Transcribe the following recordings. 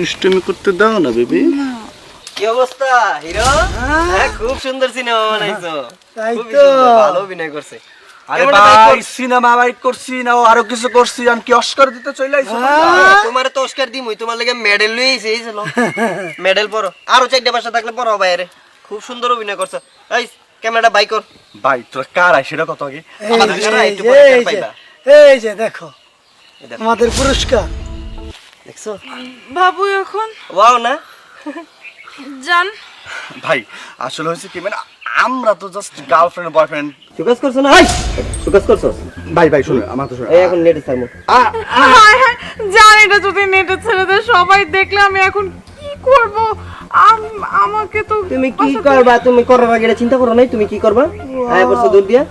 দুষ্টুমি করতে দাও না বেবি। কি অবস্থা হিরো? হ্যাঁ, খুব সুন্দর সিনেমা বানাইছো। তাই তো। ভালো অভিনয় করছে। আরে ভাই সিনেমা বাইক করছি না আরও কিছু করছি আমি কি অস্কার দিতে চলে আইছি? তোমার তো অস্কার দিমই তোমার লাগে মেডেল লই আইছে এই চলো মেডেল পরো। আরও চারটা বাসা থাকলে পরো বাইরে খুব সুন্দর অভিনয় করছ। এই ক্যামেরাটা বাই কর। ভাই তোর কার আই সেটা কত আগে? আমাদের এই একটু পরে পাইবা। এই যে দেখো, আমাদের পুরস্কার। দেখছ? বাবু এখন? ওয়াও না? যান। ভাই আসলে হয়েছে কি মানে আমরা তো জাস্ট গার্লফ্রেন্ড বয়ফ্রেন্ড সুকাস করছ না? সুকাস করছ? ভাই ভাই শুনে আমার তো শুনে। এই এখন নেটে থাকব হায় হায় জান এটা যদি নেটে ছেড়ে দেয় সবাই দেখলে আমি এখন কি করব? আমাকে তো তুমি কি করবা? তুমি করার আগে এটা চিন্তা করো নাই তুমি কি করবা? আয় বছর দূর দিয়া।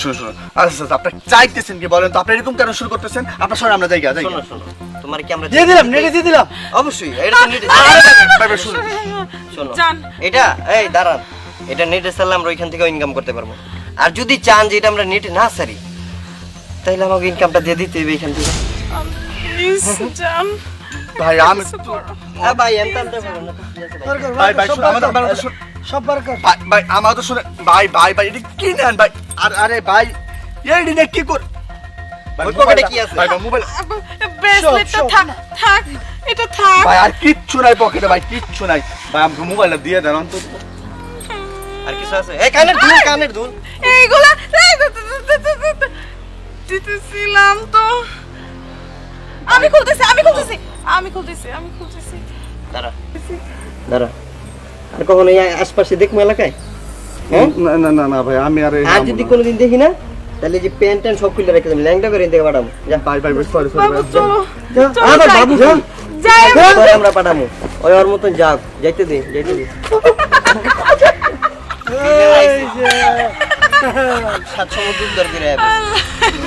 শুনুন শুনুন আচ্ছা আচ্ছা আপনি চাইতেছেন কি বলেন তো? আপনি এরকম কেন শুরু করতেছেন? আপনার সঙ্গে আমরা যাই জায়গা শোনো শোনো। তোমার কি আমরা দিয়ে দিলাম নেটে দিয়ে দিলাম। অবশ্যই এটা তো নেটে ভাই ভাই শুনুন শোনো জান। এটা এই দাঁড়ান। এটা নেটে ছাড়লে আমরা ওইখান থেকে ইনকাম করতে পারব। আর যদি চান যে এটা আমরা নেটে না সারি তাহলে আমাকে ইনকামটা দিয়ে দিতে হবে এখান থেকে। ভাই আমি হ্যাঁ ভাই কর, ভাই ভাই আমাদের সব বার কর ভাই ভাই আমার তো শুনে ভাই ভাই ভাই এটা কি নেন ভাই? আর আরে ভাই এই দিনে কি কর ভাই, ওই পকেটে কি আছে? ভাই ভাই, মোবাইল ব্রেসলেটটা থাক থাক এটা থাক। ভাই আর কিচ্ছু নাই পকেটে ভাই কিচ্ছু নাই। ভাই আমাকে মোবাইলটা দিয়ে দেন অন্তত। আর কিছু আছে? এই কানের দুল কানের দুল। এইগুলা এই দে- দে- দে- দে- দে- দে- দে- দিতেছিলাম তো। আমি খুলতেছি আমি খুলতেছি। আমি খুলতেছি আমি খুলতেছি। দাঁড়া। দাঁড়া। আর কখনো এই আশপাশে দেখব এলাকায়? হ্যাঁ? না না না না ভাই আমি আর আর যদি কোনোদিন দেখি না? তাহলে যে প্যান্ট ট্যান্ট সব খুলে রেখে দেবেন ল্যাংটা করে থেকে পাঠাবো। যা ভাই ভাই সরি সরি বাবু চলো চলো আবার বাবু যাই আমি। আমরা। পাঠাবো। ওই ওর মতন যাক যাইতে দে যাইতে দে।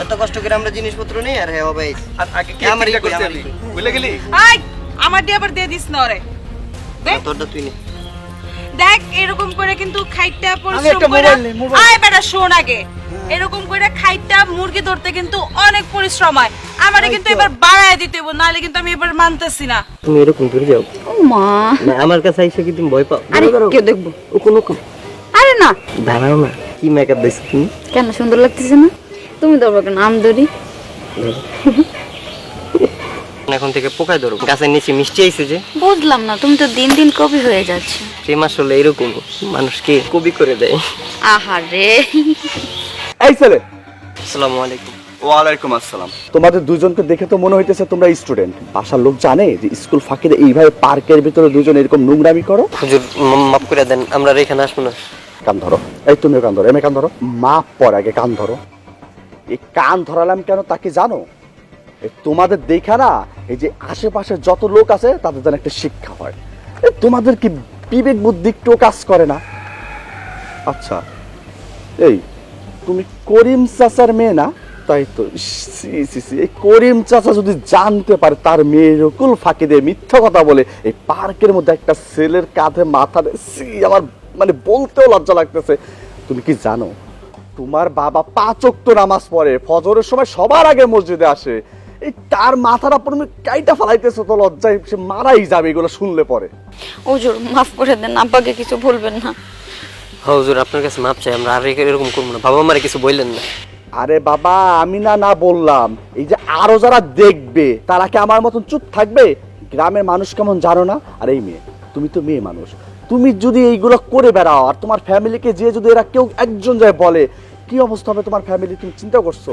এত কষ্ট করে আমরা জিনিসপত্র নেই আর হ্যাঁ ভাই আর আগে কি গেলি? আমার দিয়ে আবার দিয়ে দিস না দেখ তোরটা তুই নে। দেখ এরকম করে কিন্তু খাইটা পরিশ্রম করে মোবাইল নেই, মোবাইল। আয় বেটা শোন আগে। এরকম করে খাইটা মুরগি ধরতে কিন্তু অনেক পরিশ্রম হয়। আমারে কিন্তু এবার বাড়ায় দিতে হবে নাহলে কিন্তু আমি এবার মানতেছি না। তুমি এরকম করে যাও। ও মা। না আমার কাছে আইসা কি তুমি ভয় পাও? আরে কেউ দেখব। ও কোনো কম আরে না। দাঁড়াও না কি মেকআপ দিছো তুমি? কেন সুন্দর লাগতেছে না? তুমি ধরবো কেন? আম ধরি। এখন থেকে পোকায় ধরো গাছের নিচে মিষ্টি আইছে যে। বুঝলাম না তুমি তো দিন দিন কবি হয়ে যাচ্ছে। প্রেম আসলে এরকম মানুষকে কবি করে দেয়? আহারে। এই ছেলে! আসসালামু আলাইকুম। ওয়ালাইকুম আসসালাম। তোমাদের দুজনকে দেখে তো মনে হইতেছে তোমরা স্টুডেন্ট। বাসার লোক জানে যে স্কুল ফাঁকিতে এইভাবে পার্কের ভিতরে দুজন এরকম নোংরামি করো। হুজুর মাফ করে দেন আমরা এখানে আসব না। কান ধরো। এই তুমিও কান ধরো এমনি কান ধরো। মাপ পর আগে কান ধরো। এই কান ধরালাম কেন তাকে জানো? তোমাদের দেখা না এই যে আশেপাশে যত লোক আছে তাদের যেন একটা শিক্ষা হয়। তোমাদের কি বিবেক বুদ্ধি একটু কাজ করে না? আচ্ছা এই তুমি করিম চাচার মেয়ে না? তাই তো এই করিম চাচা যদি জানতে পারে তার মেয়ের কুল ফাঁকি দিয়ে মিথ্যা কথা বলে এই পার্কের মধ্যে একটা ছেলের কাঁধে মাথা সি, আমার মানে বলতেও লজ্জা লাগতেছে। তুমি কি জানো তোমার বাবা পাঁচ ওয়াক্ত নামাজ পড়ে ফজরের সময় সবার আগে মসজিদে আসে। এই তার মাথার উপর তুমি কাইটা ফালাইতেছো তো লজ্জায় সে মারাই যাবে এগুলো শুনলে পরে। ওজোর মাফ করে দেন আব্বাকে কিছু বলবেন না। হুজুর আপনার কাছে মাপ চাই আমরা আর এরকম করব না। বাবা মারে কিছু বললেন না। আরে বাবা আমি না না বললাম। এই যে আরও যারা দেখবে তারা কি আমার মতন চুপ থাকবে? গ্রামের মানুষ কেমন জানো না? আর এই মেয়ে তুমি তো মেয়ে মানুষ। তুমি যদি এইগুলো করে বেড়াও আর তোমার ফ্যামিলিকে যে যদি এরা কেউ একজন যায় বলে কি অবস্থা হবে তোমার ফ্যামিলি তুমি চিন্তা করছ?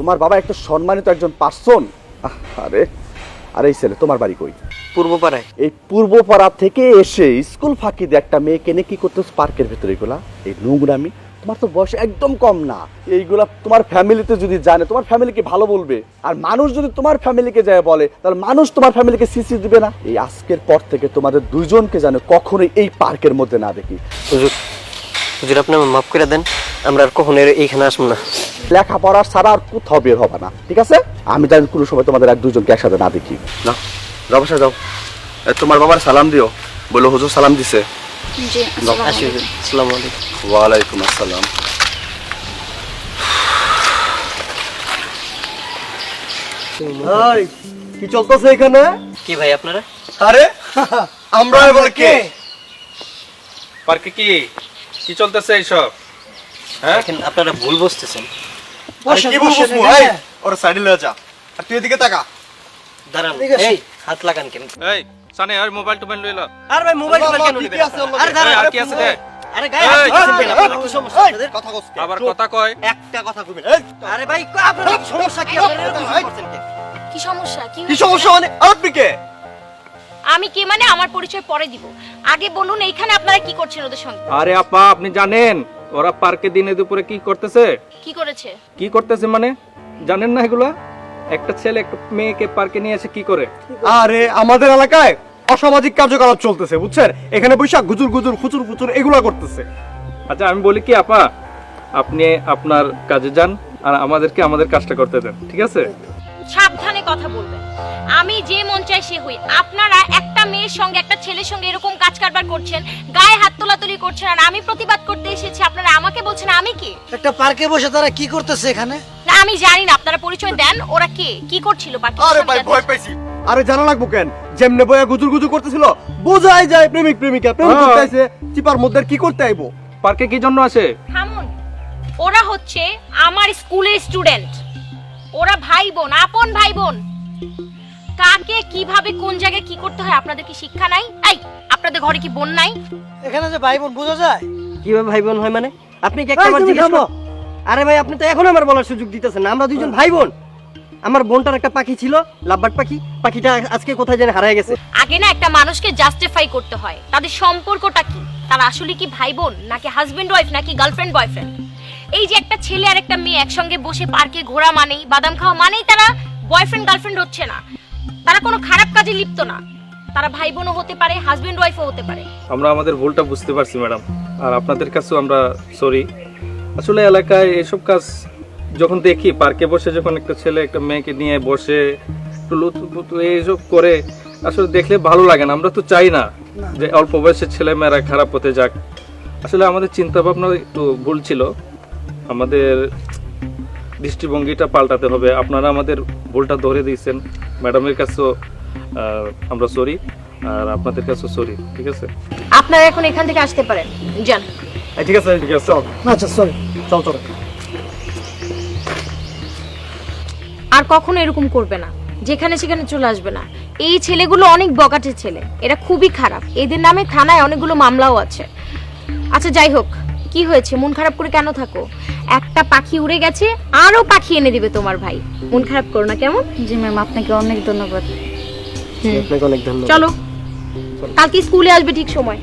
তোমার বাবা একটা সম্মানিত একজন পার্সন আরে আরে এই ছেলে তোমার বাড়ি কই? পূর্বপাড়ায়। এই পূর্বপাড়া থেকে এসে স্কুল ফাঁকি দিয়ে একটা মেয়েকে নিয়ে কি করতেছ পার্কের ভেতরে এগুলা? এই নোংরামি? তোমার তো বয়স একদম কম না। এইগুলা তোমার ফ্যামিলিতে যদি জানে তোমার ফ্যামিলিকে ভালো বলবে। আর মানুষ যদি তোমার ফ্যামিলিকে যায় বলে তাহলে মানুষ তোমার ফ্যামিলিকে সিসি দিবে না। এই আজকের পর থেকে তোমাদের দুইজনকে জানে কখনোই এই পার্কের মধ্যে না দেখি। হুজুর হুজুর আপনি মাফ করে দেন। আমরা আর কখনো এইখানে আসব না। লেখাপড়া ছাড়া আর কোথাও বের হবে না ঠিক আছে? আমি জানি কোনো সময় তোমাদের এক দুজনকে একসাথে না দেখি। না যাও বাসা যাও। তোমার বাবার সালাম দিও। বলো হুজুর সালাম দিছে। ওয়ালাইকুম আসসালাম। কি চলতেছে এখানে? কি ভাই আপনারা? আরে আমরা বলে কে? পার্কে কি? কি চলতেছে এইসব? দেখেন আপনারা ভুল বসতেছেন আরে কি। এই ওর সাইডে লয়ে যা। আর তুই এদিকে তাকা। দাঁড়ান এই হাত লাগান কেন? এই সানে আর মোবাইল টোবাইল লইল। আর ভাই মোবাইল টোবাইল কেন আপনারা? আরে? দাঁড়ান আর কি আছে দে? আরে গায়ে হাত কি সমস্যা আপনাদের? কথা কস আবার কথা কয়? একটা কথা কইবেন। এই আরে ভাই কি সমস্যা কি আপনারা? কি? সমস্যা? কি কি সমস্যা মানে? আপনি কে? আমি কে মানে? আমার পরিচয় পরে দিব। আগে বলুন এইখানে আপনারা কি করছেন ওদের সঙ্গে? আরে আপা আপনি জানেন ওরা পার্কে দিনে দুপুরে কি করতেছে? কি করেছে? কি করতেছে মানে? জানেন না এগুলা? একটা ছেলে একটা মেয়েকে পার্কে নিয়ে এসে কি করে? আরে আমাদের এলাকায় অসামাজিক কার্যকলাপ চলতেছে বুঝছেন? এখানে বৈশাখ গুজুর গুজুর খুচুর খুচুর এগুলা করতেছে। আচ্ছা আমি বলি কি আপা? আপনি আপনার কাজে যান আর আমাদেরকে আমাদের কাজটা করতে দেন ঠিক আছে? সাবধানে কথা বলবেন আমি যে মন চাই সে হই। আপনারা একটা মেয়ের সঙ্গে একটা ছেলের সঙ্গে এরকম কাজ কারবার করছেন গায়ে হাত তোলাতুলি করছেন আর আমি প্রতিবাদ করতে এসেছি আপনারা আমাকে বলছেন আমি কি? একটা পার্কে বসে তারা কি করতেছে এখানে? না আমি জানি না আপনারা পরিচয় দেন ওরা কে? কি করছিল বাকি আরে ভাই ভয় পাইছি। আরে জানা লাগবো কেন? যেমনে বয়া গুজুর গুজুর করতেছিল বোঝাই যায় প্রেমিক প্রেমিকা। প্রেম হ্যাঁ। করতে আইছে চিপার মধ্যে কি করতে আইবো? পার্কে কি জন্য আসে? থামুন। ওরা হচ্ছে আমার স্কুলের স্টুডেন্ট। ওরা ভাই বোন আপন ভাই বোন কাকে কীভাবে কোন জায়গায় কি করতে হয় আপনাদের কি শিক্ষা নাই? এই আপনাদের ঘরে কি বোন নাই? এখানে যে ভাই বোন বোঝা যায়? কীভাবে ভাই বোন হয় মানে? আপনি কি একটা জিজ্ঞেস। কর- আরে ভাই আপনি তো এখন আমার বলার সুযোগ দিতেছেন না। আমরা দুইজন ভাই বোন আমার বোনটার একটা পাখি ছিল লাভবার্ড পাখি। পাখিটা আজকে কোথায় যেন হারিয়ে গেছে। আগে না একটা মানুষকে জাস্টিফাই করতে হয়। তাদের সম্পর্কটা কি? তারা আসলে কি ভাই বোন নাকি হাজবেন্ড ওয়াইফ নাকি গার্লফ্রেন্ড বয়ফ্রেন্ড এই যে একটা ছেলে আর একটা মেয়ে একসঙ্গে বসে পার্কে ঘোরা মানেই, বাদাম খাওয়া মানেই তারা বয়ফ্রেন্ড গার্লফ্রেন্ড হচ্ছে না। তারা কোনো খারাপ কাজে লিপ্ত না। তারা ভাই বোনও হতে পারে হাজবেন্ড ওয়াইফও হতে পারে। আমরা আমাদের ভুলটা বুঝতে পারছি ম্যাডাম আর আপনাদের কাছেও আমরা সরি আসলে এলাকায় এসব কাজ যখন দেখি, পার্কে বসে যখন একটা ছেলে একটা মেয়েকে নিয়ে বসে, একটু লুতুপুতু এইসব করে, আসলে দেখলে ভালো লাগে না। আমরা তো চাই না যে অল্প বয়সের ছেলে মেয়েরা খারাপ হতে যাক। আসলে আমাদের চিন্তা ভাবনা একটু ভুল ছিল। আমাদের দৃষ্টিভঙ্গিটা পাল্টাতে হবে। আপনারা আমাদের ভুলটা ধরে দিয়েছেন। ম্যাডামের কাছেও আমরা সরি আর আপনাদের কাছেও সরি ঠিক আছে? আপনারা এখন এখান থেকে আসতে পারেন। যান। ঠিক আছে ঠিক আছে চল। আচ্ছা সরি চল চল। আর কখনো এরকম করবে না। যেখানে সেখানে চলে আসবে না। এই ছেলেগুলো অনেক বকাটের ছেলে। এরা খুবই খারাপ। এদের নামে থানায় অনেকগুলো মামলাও আছে। আচ্ছা যাই হোক। কি হয়েছে? মন খারাপ করে কেন থাকো? একটা পাখি উড়ে গেছে আরও পাখি এনে দিবে তোমার ভাই। মন খারাপ করো না কেমন? জি ম্যাম আপনাকে অনেক ধন্যবাদ। আপনাকে অনেক ধন্যবাদ। চলো। কালকে স্কুলে আসবে ঠিক সময়।